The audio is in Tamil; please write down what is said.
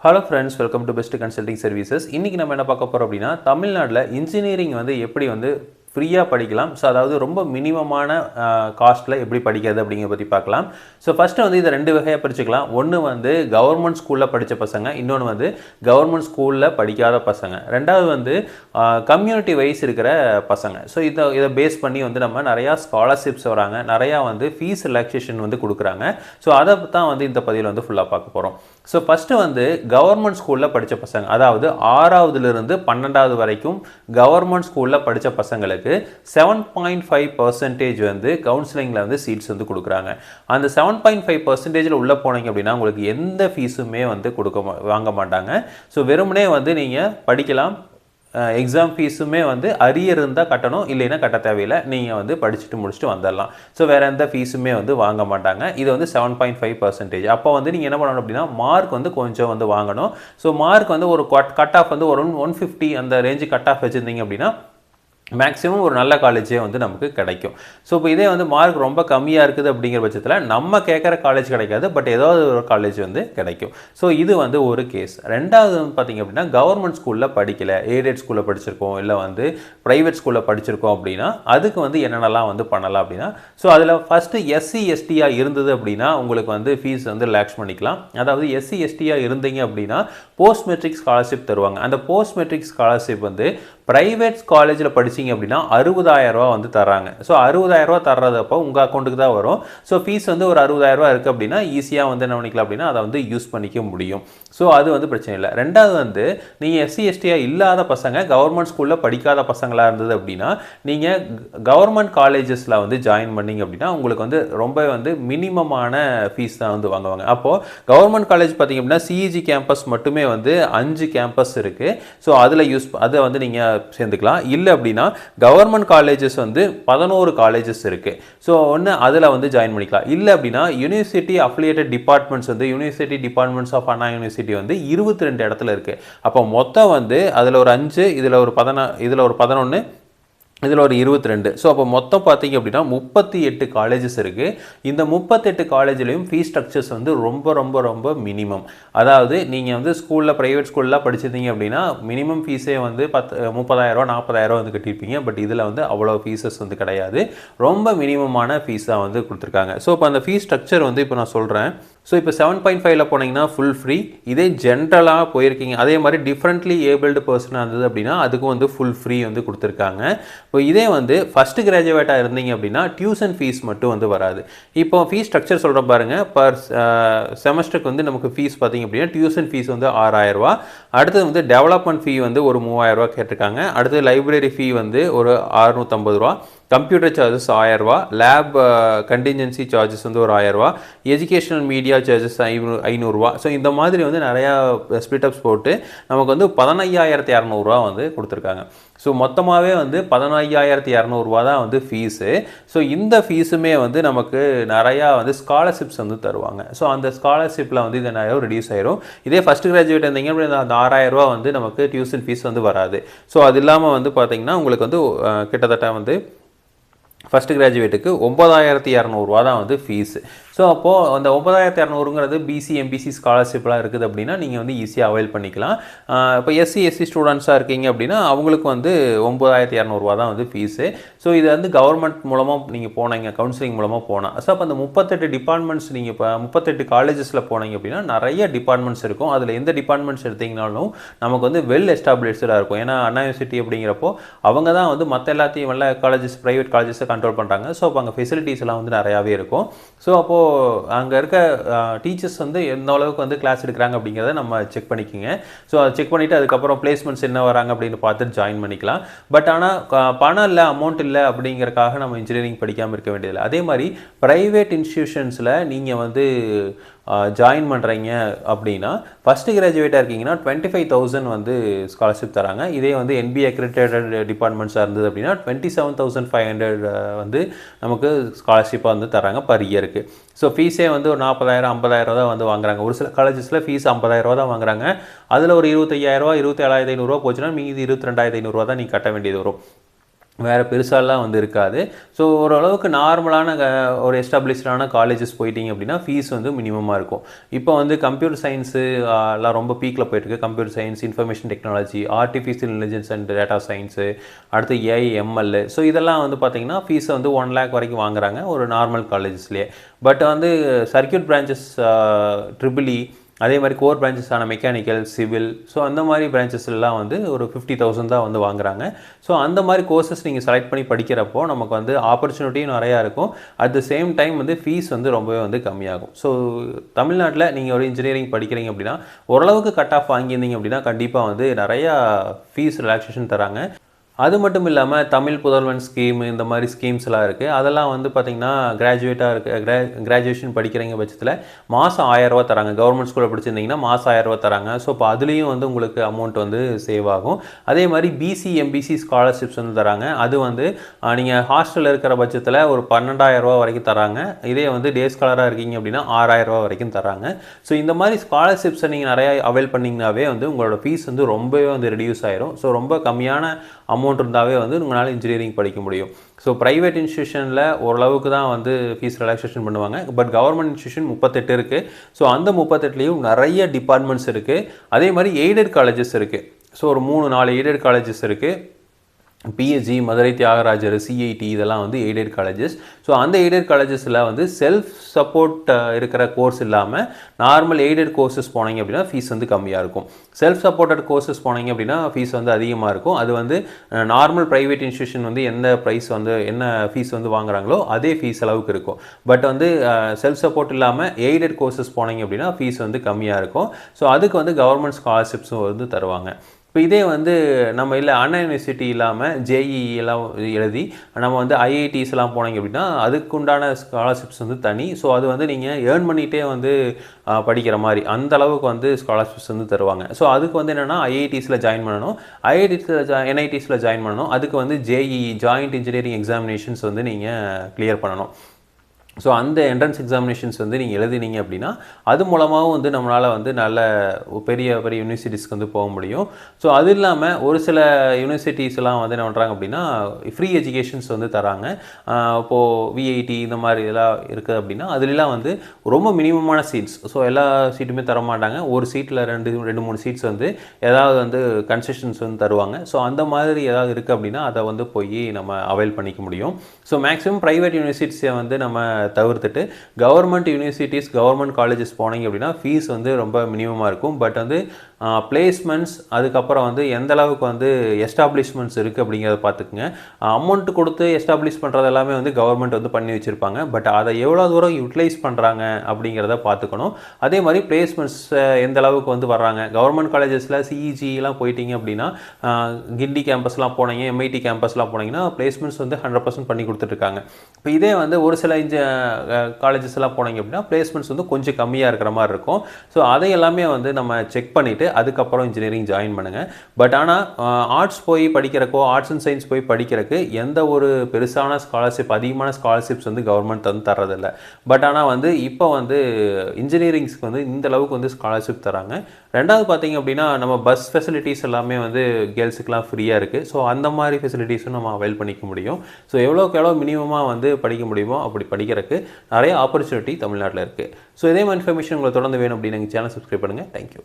Hello friends welcome to best consulting services இன்றைக்கி நம்ம என்ன பார்க்க போகிறோம் அப்படின்னா தமிழ்நாட்டில் இன்ஜினியரிங் வந்து எப்படி வந்து ஃப்ரீயாக படிக்கலாம். ஸோ அதாவது ரொம்ப மினிமமான காஸ்ட்டில் எப்படி படிக்கிறது அப்படிங்கிற பற்றி பார்க்கலாம். ஸோ ஃபஸ்ட்டு வந்து இதை ரெண்டு வகையாக பிரிச்சுக்கலாம். ஒன்று வந்து கவர்மெண்ட் ஸ்கூலில் படித்த பசங்க இன்னொன்று வந்து கவர்மெண்ட் ஸ்கூலில் படிக்காத பசங்க. ரெண்டாவது வந்து கம்யூனிட்டி வைஸ் இருக்கிற பசங்க. ஸோ இதை இதை பேஸ் பண்ணி வந்து நம்ம நிறையா ஸ்காலர்ஷிப்ஸ் வராங்க. நிறையா வந்து ஃபீஸ் ரிலாக்ஸேஷன் வந்து கொடுக்குறாங்க. ஸோ அதை தான் வந்து இந்த பதிவில் வந்து ஃபுல்லாக பார்க்க போகிறோம் ஸோ ஃபஸ்ட்டு வந்து கவர்மெண்ட் ஸ்கூலில் படித்த பசங்க. அதாவது ஆறாவதுலேருந்து பன்னெண்டாவது வரைக்கும் கவர்மெண்ட் ஸ்கூலில் படித்த பசங்களுக்கு செவன் பாயிண்ட் ஃபைவ் பர்சன்டேஜ் வந்து கவுன்சிலிங்கில் வந்து சீட்ஸ் வந்து கொடுக்குறாங்க. அந்த செவன் பாயிண்ட் ஃபைவ் பர்சன்டேஜில் உள்ளே போனீங்க அப்படின்னா உங்களுக்கு எந்த ஃபீஸுமே வந்து கொடுக்க மா- வாங்க மாட்டாங்க. ஸோ வெறுமனே வந்து நீங்கள் படிக்கலாம். எக்ஸாம் ஃபீஸுமே வந்து அரியர் இருந்தால் கட்டணும் இல்லைன்னா கட்ட தேவையில்லை. நீங்கள் வந்து படிச்சுட்டு முடிச்சுட்டு வந்துடலாம். ஸோ வேறு எந்த ஃபீஸுமே வந்து வாங்க மாட்டாங்க. இது வந்து செவன் பாயிண்ட் ஃபைவ் பர்சன்டேஜ் அப்போ வந்து நீங்கள் என்ன பண்ணணும் அப்படின்னா மார்க் வந்து கொஞ்சம் வந்து வாங்கணும். ஸோ மார்க் வந்து ஒரு கட் ஆஃப் வந்து ஒரு ஒன் ஃபிஃப்டி அந்த ரேஞ்சு கட் ஆஃப் வச்சுருந்தீங்க அப்படின்னா மேக்ஸிமம் ஒரு நல்ல காலேஜே வந்து நமக்கு கிடைக்கும். ஸோ இப்போ இதே வந்து மார்க் ரொம்ப கம்மியாக இருக்குது அப்படிங்கிற பட்சத்தில் நம்ம கேட்குற காலேஜ் கிடைக்காது பட் ஏதாவது ஒரு காலேஜ் வந்து கிடைக்கும். ஸோ இது வந்து ஒரு கேஸ் ரெண்டாவது வந்து பார்த்தீங்க அப்படின்னா கவர்மெண்ட் ஸ்கூலில் படிக்கல. எய்டட் ஸ்கூலில் படிச்சிருக்கோம். இல்லை வந்து ப்ரைவேட் ஸ்கூலில் படிச்சிருக்கோம் அப்படின்னா அதுக்கு வந்து என்னென்னலாம் வந்து பண்ணலாம் அப்படின்னா ஸோ அதில் ஃபஸ்ட்டு எஸ்சி எஸ்டியாக இருந்தது அப்படின்னா உங்களுக்கு வந்து ஃபீஸ் வந்து ரிலாக்ஸ் பண்ணிக்கலாம். அதாவது எஸ்சி எஸ்டியாக இருந்தீங்க அப்படின்னா போஸ்ட் மெட்ரிக் ஸ்காலர்ஷிப் தருவாங்க. அந்த போஸ்ட் மெட்ரிக் ஸ்காலர்ஷிப் வந்து ப்ரைவேட் காலேஜில் படிச்சீங்க அப்படின்னா 60000 ரூபாய் வந்து தராங்க ஸோ அறுபதாயிரரூவா தர்றதப்போ உங்கள் அக்கௌண்ட்டுக்கு தான் வரும். ஸோ ஃபீஸ் வந்து ஒரு அறுபதாயிரம் ரூபா இருக்குது அப்படின்னா ஈஸியாக வந்து என்ன பண்ணிக்கலாம் அப்படின்னா அதை வந்து யூஸ் பண்ணிக்க முடியும். ஸோ அது வந்து பிரச்சனை இல்லை. ரெண்டாவது வந்து நீங்கள் எஸ்சி எஸ்டியாக இல்லாத பசங்க கவர்மெண்ட் ஸ்கூலில் படிக்காத பசங்களாக இருந்தது அப்படின்னா நீங்கள் கவர்மெண்ட் காலேஜஸில் வந்து ஜாயின் பண்ணிங்க அப்படின்னா உங்களுக்கு வந்து ரொம்ப வந்து மினிமமான ஃபீஸ் தான் வந்து வாங்குவாங்க. அப்போது கவர்மெண்ட் காலேஜ் பார்த்தீங்க அப்படின்னா சிஇஜி கேம்பஸ் மட்டுமே வந்து அஞ்சு கேம்பஸ் இருக்குது ஸோ அதில் யூஸ் அதை வந்து நீங்கள் சேர்ந்துக்கலாம். இல்லை அப்படின்னா கவர்மெண்ட் காலேஜஸ் வந்து பதினோரு காலேஜஸ் இருக்குது ஸோ ஒன்று அதில் வந்து ஜாயின் பண்ணிக்கலாம். இல்லை அப்படின்னா யூனிவர்சிட்டி அஃபிலியேட்டட் டிபார்ட்மெண்ட்ஸ் வந்து university departments of Anna university வந்து இருபத்தி ரெண்டு இடத்துல இருக்குது அப்போ மொத்தம் வந்து அதில் ஒரு அஞ்சு இதில் ஒரு பதினா இதில் ஒரு பதினொன்று இதில் ஒரு இருபத்தி ரெண்டு ஸோ அப்போ மொத்தம் பார்த்தீங்க அப்படின்னா முப்பத்தி எட்டு காலேஜஸ் இருக்குது இந்த முப்பத்தெட்டு காலேஜ்லேயும் ஃபீஸ் ஸ்ட்ரக்சர்ஸ் வந்து ரொம்ப ரொம்ப ரொம்ப மினிமம் அதாவது நீங்கள் வந்து ஸ்கூலில் ப்ரைவேட் ஸ்கூல்லாம் படிச்சிருந்தீங்க அப்படின்னா மினிமம் ஃபீஸே வந்து பத்து முப்பதாயிரரூவா நாற்பதாயிரரூவா வந்து கட்டியிருப்பீங்க. பட் இதில் வந்து அவ்வளோ ஃபீஸஸ் வந்து கிடையாது. ரொம்ப மினிமமான ஃபீஸ் தான் வந்து கொடுத்துருக்காங்க. ஸோ இப்போ அந்த ஃபீஸ் ஸ்ட்ரக்சர் வந்து இப்போ நான் சொல்கிறேன் ஸோ இப்போ செவன் பாயிண்ட் ஃபைவ்ல போனீங்கன்னா ஃபுல் ஃப்ரீ இதே ஜென்ரலாக போயிருக்கீங்க. அதே மாதிரி டிஃப்ரெண்ட்லி ஏபிள்டு பர்சனாக இருந்தது அப்படின்னா அதுக்கும் வந்து ஃபுல் ஃப்ரீ வந்து கொடுத்துருக்காங்க. இப்போ இதே வந்து ஃபஸ்ட்டு கிராஜுவேட்டாக இருந்தீங்க அப்படின்னா டியூஷன் ஃபீஸ் மட்டும் வந்து வராது. இப்போ ஃபீஸ் ஸ்ட்ரக்சர் சொல்கிறேன் பாருங்கள் பர் செமஸ்டருக்கு வந்து நமக்கு ஃபீஸ் பார்த்தீங்க அப்படின்னா டியூஷன் ஃபீஸ் வந்து ஆறாயிரரூவா அடுத்தது வந்து டெவலப்மெண்ட் ஃபீ வந்து ஒரு மூவாயிரரூவா கேட்டிருக்காங்க. அடுத்தது லைப்ரரி ஃபீ வந்து ஒரு அறுநூற்றம்பது ரூபா கம்ப்யூட்டர் சார்ஜஸ் ஆயிரரூவா லேப் கண்டிஞ்சன்சி சார்ஜஸ் வந்து ஒரு ஆயிரரூவா எஜுகேஷனல் மீடியா சார்ஜஸ் ஐநூறு ஐநூறுரூவா ஸோ இந்த மாதிரி வந்து நிறையா uh, ஸ்பிட்டப்ஸ் போட்டு நமக்கு வந்து பதினையாயிரத்தி இரநூறுவா வந்து கொடுத்துருக்காங்க. ஸோ மொத்தமாகவே வந்து பதினையாயிரத்தி இரநூறுவா தான் வந்து ஃபீஸு ஸோ இந்த ஃபீஸுமே வந்து நமக்கு நிறையா வந்து ஸ்காலர்ஷிப்ஸ் வந்து தருவாங்க. ஸோ அந்த ஸ்காலர்ஷிப்பில் வந்து இது நிறைய ரிடியூஸ் ஆயிரும். இதே ஃபஸ்ட் கிராஜுவேட் இருந்தீங்க அப்படின்னா அந்த ஆறாயிரரூவா வந்து நமக்கு டியூஷன் ஃபீஸ் வந்து வராது. ஸோ அது இல்லாமல் வந்து பார்த்தீங்கன்னா உங்களுக்கு வந்து uh, கிட்டத்தட்ட வந்து ஃபஸ்ட்டு கிராஜுவேட்டுக்கு ஒம்பதாயிரத்தி இரநூறுவா தான் வந்து ஃபீஸு ஸோ அப்போது அந்த ஒன்பதாயிரத்தி இரநூறுங்கிறது பிசி எம்பிசி ஸ்காலர்ஷிப்லாம் இருக்குது அப்படின்னா நீங்கள் வந்து ஈஸியாக அவைல் பண்ணிக்கலாம். இப்போ எஸ்சி எஸ்சி ஸ்டூடெண்ட்ஸாக இருக்கீங்க அப்படின்னா அவங்களுக்கு வந்து ஒம்பதாயிரத்தி இரநூறுவா தான் வந்து ஃபீஸு ஸோ இது வந்து கவர்மெண்ட் மூலமாக நீங்கள் போனீங்க கவுன்சிலிங் மூலமாக போனால் ஸோ அப்போ அந்த முப்பத்தெட்டு டிபார்ட்மெண்ட்ஸ் நீங்கள் இப்போ முப்பத்தெட்டு காலேஜஸில் போனீங்க அப்படின்னா நிறைய டிபார்ட்மெண்ட்ஸ் இருக்கும். அதில் எந்த டிபார்ட்மெண்ட்ஸ் எடுத்திங்கனாலும் நமக்கு வந்து வெல் எஸ்டாப்ளிஷ்டாக இருக்கும். ஏன்னா அண்ணா யூனிவர்சிட்டி அப்படிங்கிறப்போ அவங்க தான் வந்து மற்ற எல்லாத்தையும் எல்லா காலேஜஸ் ப்ரைவேட் காலேஜஸை கண்ட்ரோல் பண்ணுறாங்க ஸோ அப்போ அங்கே ஃபெசிலிட்டிஸ் எல்லாம் வந்து நிறையாவே இருக்கும். ஸோ அப்போது அங்கே இருக்க டீச்சர்ஸ் வந்து எந்த அளவுக்கு வந்து கிளாஸ் எடுக்கிறாங்க அப்படிங்கிறத நம்ம செக் பண்ணிக்கோங்க. ஸோ அதை செக் பண்ணிவிட்டு அதுக்கப்புறம் பிளேஸ்மெண்ட்ஸ் என்ன வராங்க அப்படின்னு பார்த்து ஜாயின் பண்ணிக்கலாம். பட் ஆனால் பணம் இல்லை அமௌண்ட் இல்லை அப்படிங்கிறக்காக நம்ம இன்ஜினியரிங் படிக்காமல் இருக்க வேண்டியதில்லை. அதே மாதிரி ப்ரைவேட் இன்ஸ்டியூஷன்ஸில் நீங்கள் வந்து ஜாயின் பண்ணுறீங்க அப்படின்னா ஃபஸ்ட்டு கிராஜுவேட்டாக இருக்கீங்கன்னா டுவெண்ட்டி ஃபைவ் தௌசண்ட் வந்து ஸ்காலர்ஷிப் தராங்க. இதே வந்து என்பி அக்ரிடேட்டட் டிபார்ட்மெண்ட்ஸாக இருந்தது அப்படின்னா twenty seven thousand five hundred வந்து நமக்கு ஸ்காலர்ஷிப்பாக வந்து தராங்க பர் இயருக்கு ஸோ ஃபீஸே வந்து ஒரு நாற்பதாயிரம் ஐம்பதாயிரம் தான் வந்து வாங்குறாங்க. ஒரு சில காலேஜஸில் ஃபீஸ் ஐம்பதாயிரரூவா தான் வாங்குறாங்க. அதில் ஒரு இருபத்தையாயிரரூவா இருபத்தி ஏழாயிரத்தி ஐநூறுரூவா போச்சுன்னா மீதி இருபத்தி ரெண்டாயிரத்தி ஐநூறுரூவா தான் நீங்கள் கட்ட வேண்டியது வரும். வேறு பெருசாலாம் வந்து இருக்காது. ஸோ ஓரளவுக்கு நார்மலான க- ஒரு எஸ்டாப்ளிஷ்டான காலேஜஸ் போயிட்டீங்க அப்படின்னா ஃபீஸ் வந்து மினிமமாக இருக்கும். இப்போ வந்து கம்ப்யூட்டர் சயின்ஸு எல்லாம் ரொம்ப பீக்கில் போயிட்டுருக்கு. Computer science information technology artificial intelligence and data science அடுத்து A I M L so இதெல்லாம் வந்து பார்த்தீங்கன்னா ஃபீஸை வந்து ஒன் லேக் வரைக்கும் வாங்குறாங்க ஒரு நார்மல் காலேஜஸ்லேயே. பட் வந்து சர்க்கியூட் பிரான்ச்சஸ் ட்ரிபிளி அதே மாதிரி கோர் பிரான்ச்சஸான மெக்கானிக்கல் சிவில் ஸோ அந்த மாதிரி பிரான்ச்சஸ்லாம் வந்து ஒரு ஃபிஃப்டி தௌசண்ட் தான் வந்து வாங்குறாங்க. ஸோ அந்த மாதிரி கோர்சஸ் நீங்கள் செலக்ட் பண்ணி படிக்கிறப்போ நமக்கு வந்து ஆப்பர்ச்சுனிட்டியும் நிறையா இருக்கும். அட் த சேம் டைம் வந்து ஃபீஸ் வந்து ரொம்பவே வந்து கம்மியாகும். ஸோ தமிழ்நாட்டில் நீங்கள் ஒரு இன்ஜினியரிங் படிக்கிறீங்க அப்படின்னா ஓரளவுக்கு கட் ஆஃப் வாங்கியிருந்தீங்க அப்படின்னா கண்டிப்பாக வந்து நிறையா ஃபீஸ் ரிலாக்ஸேஷன் தராங்க. அது மட்டும் இல்லாமல் தமிழ் புதல்வன் ஸ்கீம் இந்த மாதிரி ஸ்கீம்ஸ் எல்லாம் இருக்குது அதெல்லாம் வந்து பார்த்திங்கன்னா கிராஜுவேட்டாக இருக்க கிரா கிராஜுவேஷன் படிக்கிறீங்க பட்சத்தில் மாதம் ஆயிரரூவா தராங்க. கவர்மெண்ட் ஸ்கூலில் படிச்சிருந்தீங்கன்னா மாதம் ஆயிரரூவா தராங்க. ஸோ இப்போ அதுலேயும் வந்து உங்களுக்கு அமௌண்ட் வந்து சேவ் ஆகும். அதே மாதிரி பிசி எம்பிசி ஸ்காலர்ஷிப்ஸ் வந்து தராங்க. அது வந்து நீங்கள் ஹாஸ்டலில் இருக்கிற பட்சத்தில் ஒரு பன்னெண்டாயிரம் ரூபா வரைக்கும் தராங்க. இதே வந்து டே ஸ்காலராக இருக்கீங்க அப்படின்னா ஆறாயிரரூவா வரைக்கும் தராங்க. ஸோ இந்த மாதிரி ஸ்காலர்ஷிப்ஸை நீங்கள் நிறையா அவைல் பண்ணிங்கனாவே வந்து உங்களோட ஃபீஸ் வந்து ரொம்பவே வந்து ரெடியூஸ் ஆயிரும். ஸோ ரொம்ப கம்மியான அமௌண்ட் அமௌண்ட் இருந்தாவே வந்து உங்களால் இன்ஜினியரிங் படிக்க முடியும். ஸோ ப்ரைவேட் இன்ஸ்டியூஷனில் ஓரளவுக்கு தான் வந்து ஃபீஸ் ரிலாக்ஸேஷன் பண்ணுவாங்க. பட் கவர்மெண்ட் இன்ஸ்டியூஷன் முப்பத்தெட்டு இருக்குது ஸோ அந்த முப்பத்தெட்டுலேயும் நிறைய டிபார்ட்மெண்ட்ஸ் இருக்குது அதே மாதிரி எய்டட் காலேஜஸ் இருக்குது ஸோ ஒரு மூணு நாலு எய்டட் காலேஜஸ் இருக்குது P S G Madurai Thiagarajar C I T இதெல்லாம் வந்து எய்டட் காலேஜஸ் ஸோ அந்த எய்டட் காலேஜஸில் வந்து செல்ஃப் சப்போர்ட் இருக்கிற கோர்ஸ் இல்லாமல் நார்மல் எய்டட் கோர்சஸ் போனீங்க அப்படின்னா ஃபீஸ் வந்து கம்மியாக இருக்கும். செல்ஃப் சப்போர்ட்டட் கோர்சஸ் போனீங்க அப்படின்னா ஃபீஸ் வந்து அதிகமாக இருக்கும். அது வந்து நார்மல் ப்ரைவேட் இன்ஸ்டியூஷன் வந்து எந்த ப்ரைஸ் வந்து என்ன ஃபீஸ் வந்து வாங்குறாங்களோ அதே ஃபீஸ் அளவுக்கு இருக்கும். பட் வந்து செல்ஃப் சப்போர்ட் இல்லாமல் எய்டட் கோர்சஸ் போனீங்க அப்படின்னா ஃபீஸ் வந்து கம்மியாக இருக்கும். ஸோ அதுக்கு வந்து கவர்மெண்ட் ஸ்காலர்ஷிப்ஸும் வந்து தருவாங்க. இப்போ இதே வந்து நம்ம இல்லை அண்ணா யூனிவர்சிட்டி இல்லாமல் ஜேஇ எல்லாம் எழுதி நம்ம வந்து ஐஐடிஸ்லாம் போனீங்க அப்படின்னா அதுக்குண்டான ஸ்காலர்ஷிப்ஸ் வந்து தனி. ஸோ அது வந்து நீங்கள் ஏர்ன் பண்ணிகிட்டே வந்து படிக்கிற மாதிரி அந்த அளவுக்கு வந்து ஸ்காலர்ஷிப்ஸ் வந்து தருவாங்க. ஸோ அதுக்கு வந்து என்னென்னா ஐஐடிஸில் ஜாயின் பண்ணணும். ஐஐடிஸில் ஜா என்ஐடிஸில் ஜாயின் பண்ணணும். அதுக்கு வந்து ஜேஇஇ ஜாயிண்ட் இன்ஜினியரிங் எக்ஸாமினேஷன்ஸ் வந்து நீங்கள் கிளியர் பண்ணணும். ஸோ அந்த என்ட்ரன்ஸ் எக்ஸாமினேஷன்ஸ் வந்து நீங்கள் எழுதினீங்க அப்படின்னா அது மூலமாகவும் வந்து நம்மளால் வந்து நல்ல பெரிய பெரிய யூனிவர்சிட்டிஸ்க்கு வந்து போக முடியும். ஸோ அது இல்லாமல் ஒரு சில யூனிவர்சிட்டிஸ்லாம் வந்து என்ன பண்ணுறாங்க அப்படின்னா ஃப்ரீ எஜுகேஷன்ஸ் வந்து தராங்க. இப்போது விஐடி இந்த மாதிரி இதெல்லாம் இருக்குது அப்படின்னா அதுலலாம் வந்து ரொம்ப மினிமமான சீட்ஸ் ஸோ எல்லா சீட்டுமே தர மாட்டாங்க ஒரு சீட்டில் ரெண்டு ரெண்டு மூணு சீட்ஸ் வந்து ஏதாவது வந்து கன்செஷன்ஸ் வந்து தருவாங்க. ஸோ அந்த மாதிரி ஏதாவது இருக்குது அப்படின்னா அதை வந்து போய் நம்ம அவைல் பண்ணிக்க முடியும். ஸோ மேக்ஸிமம் ப்ரைவேட் யூனிவர்சிட்டிஸை வந்து நம்ம தவிர்த்துட்டு கவர்மெண்ட் யூனிவர்சிட்டிஸ் கவர்மெண்ட் காலேஜஸ் போனீங்க அப்படின்னா ஃபீஸ் வந்து ரொம்ப மினிமமாக இருக்கும். பட் வந்து பிளேஸ்மெண்ட்ஸ் அதுக்கப்புறம் வந்து எந்த அளவுக்கு வந்து எஸ்டாப்ளிஷ்மெண்ட்ஸ் இருக்குது அப்படிங்கிறத பார்த்துக்குங்க. அமௌண்ட் கொடுத்து எஸ்டாப்ளிஷ் பண்ணுறது எல்லாமே வந்து கவர்மெண்ட் வந்து பண்ணி வச்சுருப்பாங்க. பட் அதை எவ்வளோ தூரம் யூட்டிலைஸ் பண்ணுறாங்க அப்படிங்கிறத பார்த்துக்கணும். அதே மாதிரி பிளேஸ்மெண்ட்ஸ் எந்த அளவுக்கு வந்து வர்றாங்க. கவர்மெண்ட் காலேஜஸில் சிஇஜிலாம் போயிட்டீங்க அப்படின்னா கிண்டி கேம்பஸ்லாம் போனீங்க எம்ஐடி கேம்பஸ்லாம் போனீங்கன்னா பிளேஸ்மெண்ட்ஸ் வந்து ஹண்ட்ரட் பர்சன்ட் பண்ணி கொடுத்துட்ருக்காங்க இப்போ இதே வந்து ஒரு சில இஞ்ச காலேஜஸ்லாம் போனீங்க அப்படின்னா பிளேஸ்மெண்ட்ஸ் வந்து கொஞ்சம் கம்மியாக இருக்கிற மாதிரி இருக்கும். ஸோ அதை எல்லாமே வந்து நம்ம செக் பண்ணிவிட்டு அதுக்கப்புறம் இன்ஜினியரிங் ஜாயின் பண்ணுங்கள் பட் ஆனால் ஆர்ட்ஸ் போய் படிக்கிறக்கோ ஆர்ட்ஸ் அண்ட் சயின்ஸ் போய் படிக்கிறக்கு எந்த ஒரு பெருசான ஸ்காலர்ஷிப் அதிகமான ஸ்காலர்ஷிப்ஸ் வந்து கவர்மெண்ட் வந்து தர்றதில்ல. பட் ஆனால் வந்து இப்போ வந்து இன்ஜினியரிங்ஸ்க்கு வந்து இந்த அளவுக்கு வந்து ஸ்காலர்ஷிப் தராங்க. ரெண்டாவது பார்த்தீங்க அப்படின்னா நம்ம பஸ் ஃபெசிலிட்டிஸ் எல்லாமே வந்து கேர்ள்ஸுக்கெலாம் ஃப்ரீயாக இருக்குது ஸோ அந்த மாதிரி ஃபெசிலிட்டிஸும் நம்ம அவைல் பண்ணிக்க முடியும். ஸோ எவ்வளோக்கு எவ்வளோ மினிமமாக வந்து படிக்க முடியுமோ அப்படி படிக்கிறதுக்கு நிறைய ஆப்பர்ச்சுனிட்டி தமிழ்நாட்டில் இருக்குது ஸோ இதே மாதிரி இன்ஃபர்மேஷன் உங்களுக்கு தொடர்ந்து வேணும் அப்படின்னு எங்கள் சேனல் சப்ஸ்கிரைப் பண்ணுங்கள் தேங்க்யூ